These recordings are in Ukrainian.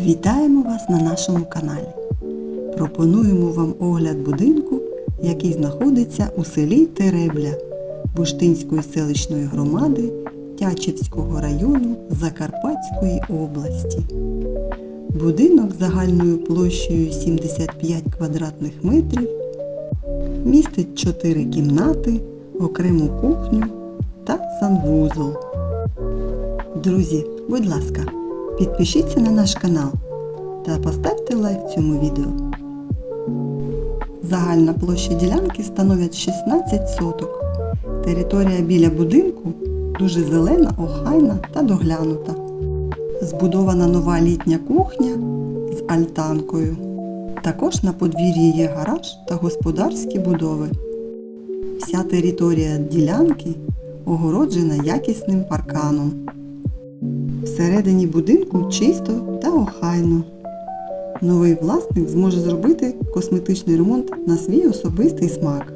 Вітаємо вас на нашому каналі. Пропонуємо вам огляд будинку, який знаходиться у селі Теребля Буштинської селищної громади Тячівського району Закарпатської області. Будинок загальною площею 75 квадратних метрів містить 4 кімнати, окрему кухню та санвузол. Друзі, будь ласка, підпишіться на наш канал та поставте лайк цьому відео. Загальна площа ділянки становить 16 соток. Територія біля будинку дуже зелена, охайна та доглянута. Збудована нова літня кухня з альтанкою. Також на подвір'ї є гараж та господарські будови. Вся територія ділянки огороджена якісним парканом. Всередині будинку чисто та охайно. Новий власник зможе зробити косметичний ремонт на свій особистий смак.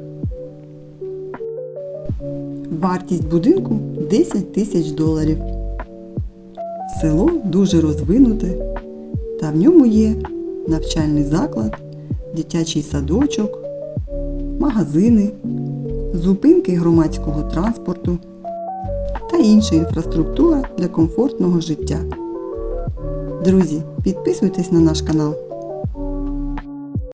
Вартість будинку 10 тисяч доларів. Село дуже розвинуте, та в ньому є навчальний заклад, дитячий садочок, магазини, зупинки громадського транспорту та інша інфраструктура для комфортного життя. Друзі, підписуйтесь на наш канал.